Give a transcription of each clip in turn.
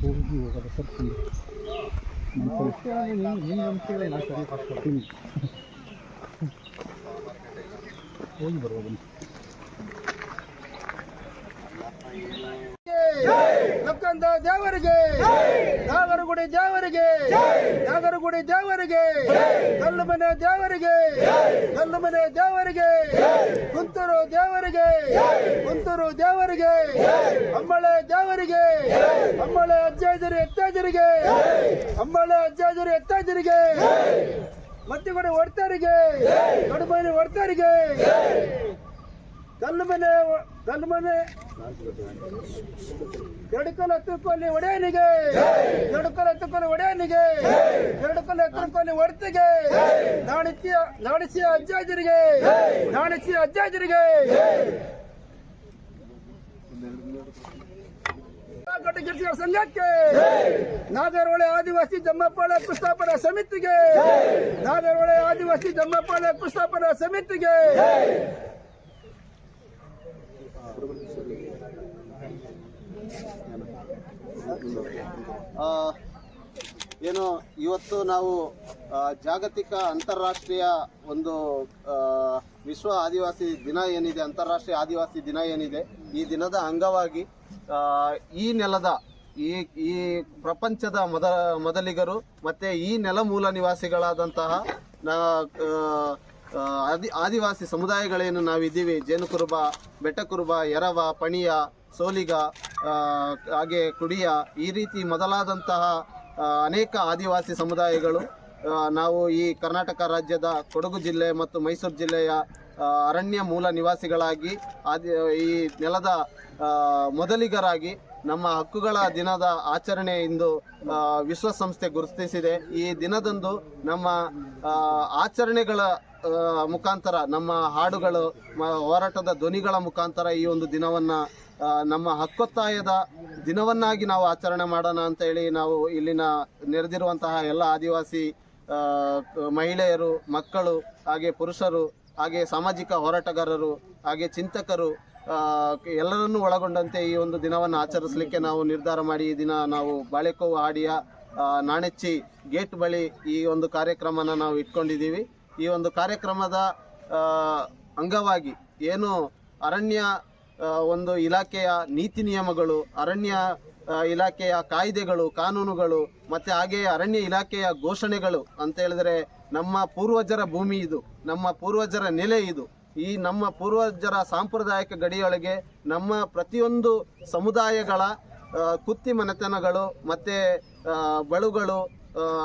ಹೋಗಿ ಹೋಗೋದು ಸರ್ ಕೊಡ್ತೀನಿ ಹೋಗಿ ಬರ್ಬೋದು ಲಕ್ಕಂದ ದೇವರಿಗೆ ನಾಗರಗುಡಿ ದೇವರಿಗೆ ನಾಗರಗುಡಿ ದೇವರಿಗೆ ಕಲ್ಲು ಮನೆ ದೇವರಿಗೆ ಕಲ್ಲು ಮನೆ ದೇವರಿಗೆ ಕುಂತೂರು ದೇವರಿಗೆ ಕುಂತೂರು ದೇವರಿಗೆ. ಅಂಬಳೆ ದೇವರಿಗೆ. ಅಂಬಳೆ ಅಜ್ಜಾಜರಿ ಎತ್ತಾಜರಿಗೆ ಅಂಬಳೆ ಅಜ್ಜಾಜರಿ ಎತ್ತಾಜರಿಗೆ ಕೂಡ ಹೊಡ್ತಾರಿಗೆ. ಕಡುಮನೆ ಹೊಡ್ತಾರಿಗೆ. ಕಲ್ಲು ಮನೆ ಕಲ್ಲು ಮನೆ ಎಡುಕಲ ಎತ್ತುಕೊಲ್ಲಿ ಒಡೆಯನಿಗೆ. ಎಡುಕಲ ಎತ್ತುಕೊಲ್ಲಿ ಒಡೆಯನಿಗೆ. ಎಡುಕಲ ಎತ್ತುಕೊಲ್ಲಿ ಒಡ್ತಿಗೆ. ನಾಣಿಸಿಯ ನಾಣಿಸಿಯ ಅಜ್ಜಾಜರಿಗೆ ನಾಣಿಸಿಯ ಅಜ್ಜಾಜರಿಗೆ ಘಟಗಿರಿಸಿದ ಸಂಘಕ್ಕೆ. ನಾಗರಹೊಳೆ ಆದಿವಾಸಿ ಜಮ್ಮಪಾಳ ಕುಸ್ತಾಪನ ಸಮಿತಿಗೆ. ನಾಗರಹೊಳೆ ಆದಿವಾಸಿ ಜಮ್ಮಪಾಳ ಕುಸ್ತಾಪನ ಸಮಿತಿಗೆ. ಆ, ಏನು, ಇವತ್ತು ನಾವು ಜಾಗತಿಕ ಅಂತಾರಾಷ್ಟ್ರೀಯ ಒಂದು ವಿಶ್ವ ಆದಿವಾಸಿ ದಿನ ಏನಿದೆ, ಅಂತಾರಾಷ್ಟ್ರೀಯ ಆದಿವಾಸಿ ದಿನ ಏನಿದೆ, ಈ ದಿನದ ಅಂಗವಾಗಿ ಈ ನೆಲದ, ಈ ಈ ಪ್ರಪಂಚದ ಮೊದ, ಮೊದಲಿಗರು ಮತ್ತೆ ಈ ನೆಲ ಮೂಲ ನಿವಾಸಿಗಳಾದಂತಹ ಆದಿ, ಆದಿವಾಸಿ ಸಮುದಾಯಗಳೇನು ನಾವಿದ್ದೀವಿ. ಜೇನುಕುರುಬ, ಬೆಟ್ಟಕುರುಬ, ಎರವ, ಪಣಿಯ, ಸೋಲಿಗ ಹಾಗೆ ಕುಡಿಯ, ಈ ರೀತಿ ಮೊದಲಾದಂತಹ ಅನೇಕ ಆದಿವಾಸಿ ಸಮುದಾಯಗಳು ನಾವು ಈ ಕರ್ನಾಟಕ ರಾಜ್ಯದ ಕೊಡಗು ಜಿಲ್ಲೆ ಮತ್ತು ಮೈಸೂರು ಜಿಲ್ಲೆಯ ಅರಣ್ಯ ಮೂಲ ನಿವಾಸಿಗಳಾಗಿ, ಆದಿ, ಈ ನೆಲದ ಮೊದಲಿಗರಾಗಿ ನಮ್ಮ ಹಕ್ಕುಗಳ ದಿನದ ಆಚರಣೆ ಇಂದು ವಿಶ್ವಸಂಸ್ಥೆ ಗುರುತಿಸಿದೆ. ಈ ದಿನದಂದು ನಮ್ಮ ಆಚರಣೆಗಳ ಮುಖಾಂತರ, ನಮ್ಮ ಹಾಡುಗಳು ಹೋರಾಟದ ಧ್ವನಿಗಳ ಮುಖಾಂತರ ಈ ಒಂದು ದಿನವನ್ನ ನಮ್ಮ ಹಕ್ಕೊತ್ತಾಯದ ದಿನವನ್ನಾಗಿ ನಾವು ಆಚರಣೆ ಮಾಡೋಣ ಅಂತ ಹೇಳಿ ನಾವು ಇಲ್ಲಿನ ನೆರೆದಿರುವಂತಹ ಎಲ್ಲ ಆದಿವಾಸಿ ಮಹಿಳೆಯರು, ಮಕ್ಕಳು, ಹಾಗೆ ಪುರುಷರು, ಹಾಗೆ ಸಾಮಾಜಿಕ ಹೋರಾಟಗಾರರು, ಹಾಗೆ ಚಿಂತಕರು ಎಲ್ಲರನ್ನೂ ಒಳಗೊಂಡಂತೆ ಈ ಒಂದು ದಿನವನ್ನು ಆಚರಿಸಲಿಕ್ಕೆ ನಾವು ನಿರ್ಧಾರ ಮಾಡಿ ಈ ದಿನ ನಾವು ಬಾಳೆಕೋವು ಹಾಡಿಯ ನಾಣೆಚ್ಚಿ ಗೇಟ್ ಬಳಿ ಈ ಒಂದು ಕಾರ್ಯಕ್ರಮನ ನಾವು ಇಟ್ಕೊಂಡಿದ್ದೀವಿ. ಈ ಒಂದು ಕಾರ್ಯಕ್ರಮದ ಅಂಗವಾಗಿ ಏನು ಅರಣ್ಯ ಒಂದು ಇಲಾಖೆಯ ನೀತಿ ನಿಯಮಗಳು, ಅರಣ್ಯ ಇಲಾಖೆಯ ಕಾಯ್ದೆಗಳು, ಕಾನೂನುಗಳು, ಮತ್ತೆ ಹಾಗೆಯೇ ಅರಣ್ಯ ಇಲಾಖೆಯ ಘೋಷಣೆಗಳು ಅಂತ ಹೇಳಿದ್ರೆ ನಮ್ಮ ಪೂರ್ವಜರ ಭೂಮಿ ಇದು, ನಮ್ಮ ಪೂರ್ವಜರ ನೆಲೆ ಇದು. ಈ ನಮ್ಮ ಪೂರ್ವಜರ ಸಾಂಪ್ರದಾಯಿಕ ಗಡಿಯೊಳಗೆ ನಮ್ಮ ಪ್ರತಿಯೊಂದು ಸಮುದಾಯಗಳ ಕುತ್ತಿ ಮನೆತನಗಳು, ಮತ್ತೆ ಬಳುಗಳು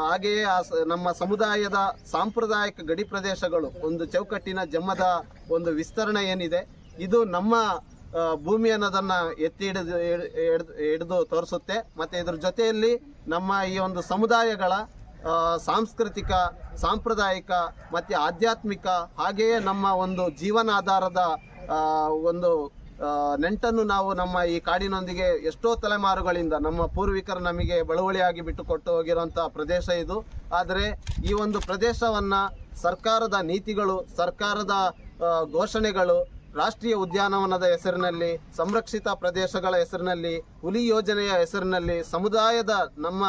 ಹಾಗೆಯೇ ಆ ನಮ್ಮ ಸಮುದಾಯದ ಸಾಂಪ್ರದಾಯಿಕ ಗಡಿ ಪ್ರದೇಶಗಳು, ಒಂದು ಚೌಕಟ್ಟಿನ ಜಮ್ಮದ ಒಂದು ವಿಸ್ತರಣೆ ಏನಿದೆ, ಇದು ನಮ್ಮ ಭೂಮಿ ಅನ್ನೋದನ್ನ ಎತ್ತಿ ಹಿಡಿದು ಹಿಡಿದು ತೋರಿಸುತ್ತೆ. ಮತ್ತೆ ಇದ್ರ ಜೊತೆಯಲ್ಲಿ ನಮ್ಮ ಈ ಒಂದು ಸಮುದಾಯಗಳ ಸಾಂಸ್ಕೃತಿಕ, ಸಾಂಪ್ರದಾಯಿಕ ಮತ್ತೆ ಆಧ್ಯಾತ್ಮಿಕ ಹಾಗೆಯೇ ನಮ್ಮ ಒಂದು ಜೀವನಾಧಾರದ ಒಂದು ನೆಂಟನ್ನು ನಾವು ನಮ್ಮ ಈ ಕಾಡಿನೊಂದಿಗೆ ಎಷ್ಟೋ ತಲೆಮಾರುಗಳಿಂದ ನಮ್ಮ ಪೂರ್ವಿಕರು ನಮಗೆ ಬಳುವಳಿಯಾಗಿ ಬಿಟ್ಟು ಕೊಟ್ಟು ಹೋಗಿರುವಂತ ಪ್ರದೇಶ ಇದು. ಆದರೆ ಈ ಒಂದು ಪ್ರದೇಶವನ್ನ ಸರ್ಕಾರದ ನೀತಿಗಳು, ಸರ್ಕಾರದ ಘೋಷಣೆಗಳು ರಾಷ್ಟ್ರೀಯ ಉದ್ಯಾನವನದ ಹೆಸರಿನಲ್ಲಿ, ಸಂರಕ್ಷಿತ ಪ್ರದೇಶಗಳ ಹೆಸರಿನಲ್ಲಿ, ಹುಲಿ ಯೋಜನೆಯ ಹೆಸರಿನಲ್ಲಿ, ಸಮುದಾಯದ ನಮ್ಮ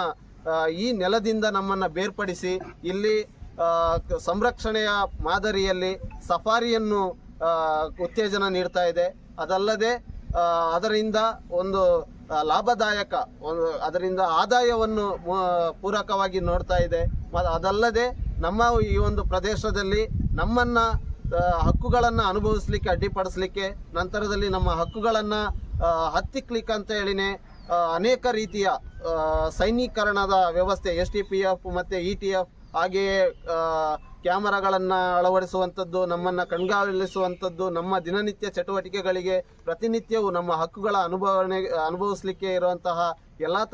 ಈ ನೆಲದಿಂದ ನಮ್ಮನ್ನು ಬೇರ್ಪಡಿಸಿ ಇಲ್ಲಿ ಸಂರಕ್ಷಣೆಯ ಮಾದರಿಯಲ್ಲಿ ಸಫಾರಿಯನ್ನು ಉತ್ತೇಜನ ನೀಡ್ತಾ ಇದೆ. ಅದಲ್ಲದೆ ಅದರಿಂದ ಒಂದು ಲಾಭದಾಯಕ, ಒಂದು, ಅದರಿಂದ ಆದಾಯವನ್ನು ಪೂರಕವಾಗಿ ನೋಡ್ತಾ ಇದೆ. ಅದಲ್ಲದೆ ನಮ್ಮ ಈ ಒಂದು ಪ್ರದೇಶದಲ್ಲಿ ನಮ್ಮನ್ನ ಹಕ್ಕುಗಳನ್ನ ಅನುಭವಿಸ್ಲಿಕ್ಕೆ, ಅಡ್ಡಿಪಡಿಸ್ಲಿಕ್ಕೆ, ನಂತರದಲ್ಲಿ ನಮ್ಮ ಹಕ್ಕುಗಳನ್ನು ಹತ್ತಿಕ್ಲಿಕ್ಕೆ ಅಂತ ಹೇಳಿನೇ ಅನೇಕ ರೀತಿಯ ಸೈನಿಕರಣದ ವ್ಯವಸ್ಥೆ, ಎಸ್ ಟಿ ಪಿ ಎಫ್ ಮತ್ತೆ ಇ ಟಿ ಎಫ್, ಹಾಗೆಯೇ ಕ್ಯಾಮರಾಗಳನ್ನು ಅಳವಡಿಸುವಂಥದ್ದು, ನಮ್ಮನ್ನ ಕಣ್ಗಾವಲಿಸುವಂಥದ್ದು, ನಮ್ಮ ದಿನನಿತ್ಯ ಚಟುವಟಿಕೆಗಳಿಗೆ ಪ್ರತಿನಿತ್ಯವೂ ನಮ್ಮ ಹಕ್ಕುಗಳ ಅನುಭವಣೆ, ಅನುಭವಿಸ್ಲಿಕ್ಕೆ ಇರುವಂತಹ ಎಲ್ಲಾ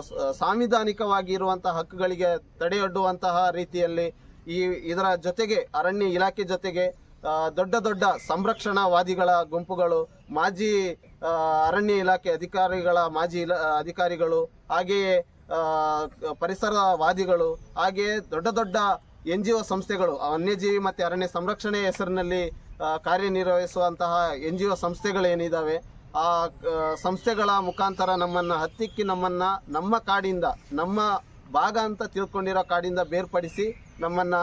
ಸ- ಸಾಂವಿಧಾನಿಕವಾಗಿ ಇರುವಂತಹ ಹಕ್ಕುಗಳಿಗೆ ತಡೆಯೊಡ್ಡುವಂತಹ ರೀತಿಯಲ್ಲಿ ಈ ಇದರ ಜೊತೆಗೆ ಅರಣ್ಯ ಇಲಾಖೆ ಜೊತೆಗೆ ದೊಡ್ಡ ದೊಡ್ಡ ಸಂರಕ್ಷಣಾವಾದಿಗಳ ಗುಂಪುಗಳು ಮಾಜಿ ಅರಣ್ಯ ಇಲಾಖೆ ಅಧಿಕಾರಿಗಳ ಮಾಜಿ ಅಧಿಕಾರಿಗಳು ಹಾಗೆಯೇ ಪರಿಸರವಾದಿಗಳು ಹಾಗೆಯೇ ದೊಡ್ಡ ದೊಡ್ಡ ಎನ್ ಜಿ ಒ ಸಂಸ್ಥೆಗಳು ವನ್ಯಜೀವಿ ಮತ್ತು ಅರಣ್ಯ ಸಂರಕ್ಷಣೆ ಹೆಸರಿನಲ್ಲಿ ಕಾರ್ಯನಿರ್ವಹಿಸುವಂತಹ ಎನ್ ಜಿ ಒ ಸಂಸ್ಥೆಗಳೇನಿದ್ದಾವೆ ಆ, ಸಂಸ್ಥೆಗಳ ಮುಖಾಂತರ ನಮ್ಮನ್ನು ಹತ್ತಿಕ್ಕಿ ನಮ್ಮನ್ನು ನಮ್ಮ ಕಾಡಿಂದ ನಮ್ಮ ಭಾಗ ಅಂತ ತಿಳ್ಕೊಂಡಿರೋ ಕಾಡಿಂದ ಬೇರ್ಪಡಿಸಿ ನಮ್ಮನ್ನು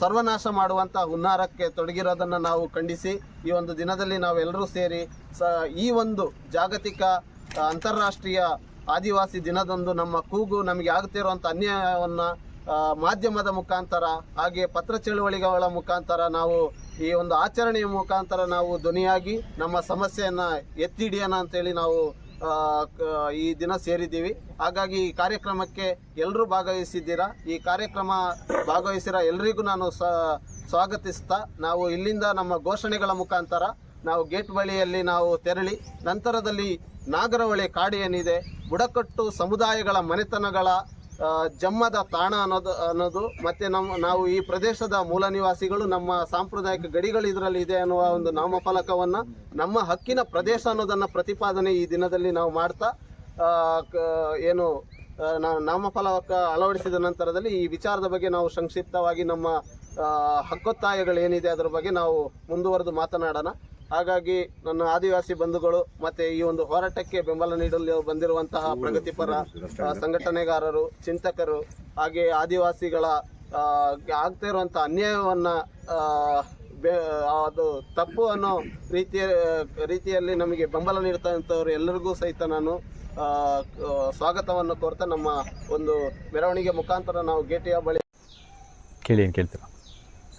ಸರ್ವನಾಶ ಮಾಡುವಂಥ ಹುನ್ನಾರಕ್ಕೆ ತೊಡಗಿರೋದನ್ನು ನಾವು ಖಂಡಿಸಿ, ಈ ಒಂದು ದಿನದಲ್ಲಿ ನಾವೆಲ್ಲರೂ ಸೇರಿ, ಸ, ಈ ಒಂದು ಜಾಗತಿಕ ಅಂತಾರಾಷ್ಟ್ರೀಯ ಆದಿವಾಸಿ ದಿನದಂದು ನಮ್ಮ ಕೂಗು ನಮಗೆ ಆಗ್ತಿರುವಂಥ ಅನ್ಯಾಯವನ್ನು ಮಾಧ್ಯಮದ ಮುಖಾಂತರ, ಹಾಗೆ ಪತ್ರ ಚಳುವಳಿಗಳ ಮುಖಾಂತರ ನಾವು ಈ ಒಂದು ಆಚರಣೆಯ ಮುಖಾಂತರ ನಾವು ಧ್ವನಿಯಾಗಿ ನಮ್ಮ ಸಮಸ್ಯೆಯನ್ನು ಎತ್ತಿ ಹಿಡಿಯೋಣ ಅಂತೇಳಿ ನಾವು ಈ ದಿನ ಸೇರಿದ್ದೀವಿ. ಹಾಗಾಗಿ ಈ ಕಾರ್ಯಕ್ರಮಕ್ಕೆ ಎಲ್ಲರೂ ಭಾಗವಹಿಸಿದ್ದೀರಾ? ಈ ಕಾರ್ಯಕ್ರಮ ಭಾಗವಹಿಸಿರೋ ಎಲ್ರಿಗೂ ನಾನು ಸ್ವಾಗತಿಸ್ತಾ, ನಾವು ಇಲ್ಲಿಂದ ನಮ್ಮ ಘೋಷಣೆಗಳ ಮುಖಾಂತರ ನಾವು ಗೇಟ್ ಬಳಿಯಲ್ಲಿ ನಾವು ತೆರಳಿ, ನಂತರದಲ್ಲಿ ನಾಗರಹೊಳೆ ಕಾಡು ಏನಿದೆ ಬುಡಕಟ್ಟು ಸಮುದಾಯಗಳ ಮನೆತನಗಳ ಜಮ್ಮದ ತಾಣ ಅನ್ನೋದು ಅನ್ನೋದು, ಮತ್ತೆ ನಮ್ಮ ನಾವು ಈ ಪ್ರದೇಶದ ಮೂಲ ನಿವಾಸಿಗಳು, ನಮ್ಮ ಸಾಂಪ್ರದಾಯಿಕ ಗಡಿಗಳು ಇದರಲ್ಲಿ ಇದೆ ಅನ್ನುವ ಒಂದು ನಾಮಫಲಕವನ್ನು ನಮ್ಮ ಹಕ್ಕಿನ ಪ್ರದೇಶ ಅನ್ನೋದನ್ನು ಪ್ರತಿಪಾದನೆ ಈ ದಿನದಲ್ಲಿ ನಾವು ಮಾಡ್ತಾ ಏನು ನಾಮಫಲಕ ಅಳವಡಿಸಿದ ನಂತರದಲ್ಲಿ ಈ ವಿಚಾರದ ಬಗ್ಗೆ ನಾವು ಸಂಕ್ಷಿಪ್ತವಾಗಿ ನಮ್ಮ ಹಕ್ಕೊತ್ತಾಯಗಳು ಹಕ್ಕೊತ್ತಾಯಗಳೇನಿದೆ ಅದರ ಬಗ್ಗೆ ನಾವು ಮುಂದುವರೆದು ಮಾತನಾಡೋಣ. ಹಾಗಾಗಿ ನನ್ನ ಆದಿವಾಸಿ ಬಂಧುಗಳು ಮತ್ತೆ ಈ ಒಂದು ಹೋರಾಟಕ್ಕೆ ಬೆಂಬಲ ನೀಡಲು ಬಂದಿರುವಂತಹ ಪ್ರಗತಿಪರ ಸಂಘಟನೆಗಾರರು, ಚಿಂತಕರು, ಹಾಗೆ ಆದಿವಾಸಿಗಳ ಆಗ್ತಾ ಇರುವಂಥ ಅನ್ಯಾಯವನ್ನ ಅದು ತಪ್ಪು ಅನ್ನೋ ರೀತಿಯ, ರೀತಿಯಲ್ಲಿ ನಮಗೆ ಬೆಂಬಲ ನೀಡ್ತಂಥವ್ರು ಎಲ್ಲರಿಗೂ ಸಹಿತ ನಾನು ಸ್ವಾಗತವನ್ನು ಕೋರ್ತಾ ನಮ್ಮ ಒಂದು ಮೆರವಣಿಗೆ ಮುಖಾಂತರ ನಾವು ಗೇಟಿಯ ಬಳಿ ಕೇಳಿ ಏನು ಕೇಳ್ತೀರಾ?